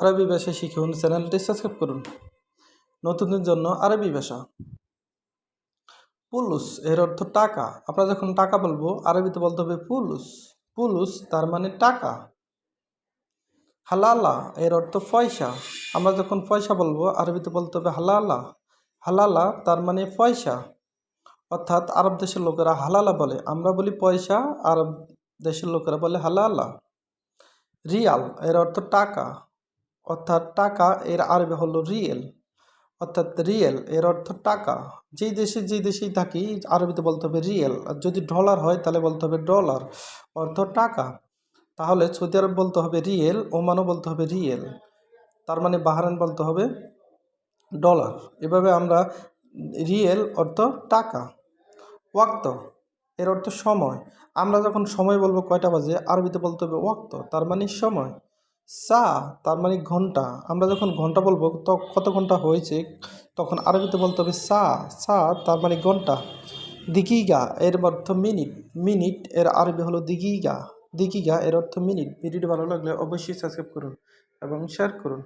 আরবি ভাষা শিখুন চ্যানেলটি সাবস্ক্রাইব করুন। নতুনদের জন্য আরবি ভাষা। পুলুস এর অর্থ টাকা। আমরা যখন টাকা বলব, আরবিতে বলতে হবে পুলুস। পুলুস তার মানে টাকা। হালালা এর অর্থ পয়সা। আমরা যখন পয়সা বলব, আরবিতে বলতে হবে হালালা। হালালা তার মানে পয়সা। অর্থাৎ আরব দেশের লোকেরা হালালা বলে। আমরা বলি পয়সা, আরব দেশের লোকেরা বলে হালালা। রিয়াল এর অর্থ টাকা। অর্থাৎ টাকা এর আরবি হলো রিয়েল। অর্থাৎ রিয়েল এর অর্থ টাকা। যেই দেশে, যেই দেশেই থাকি, আরবিতে বলতে হবে রিয়েল। আর যদি ডলার হয়, তাহলে বলতে হবে ডলার। অর্থ টাকা। তাহলে সৌদি আরব বলতে হবে রিয়েল, ওমানও বলতে হবে রিয়েল। তার মানে বাহারান বলতে হবে ডলার। এভাবে আমরা রিয়েল অর্থ টাকা। ওয়াক্ত এর অর্থ সময়। আমরা যখন সময় বলব কয়টা বাজে, আরবিতে বলতে হবে ওয়াক্ত। তার মানে সময়। সা, তার মানে ঘণ্টা। আমরা যখন ঘণ্টা বলব, তো কত ঘণ্টা হয়েছে, তখন আরবিতে বলতে হবে সা। সা, তার মানে ঘণ্টা। দিকিগা এর অর্থ মিনিট। মিনিট, এর আরবি হলো দিকিগা দিকিগা এর অর্থ মিনিট। ভিডিওটি ভালো লাগলে অবশ্যই সাবস্ক্রাইব করুন এবং শেয়ার করুন।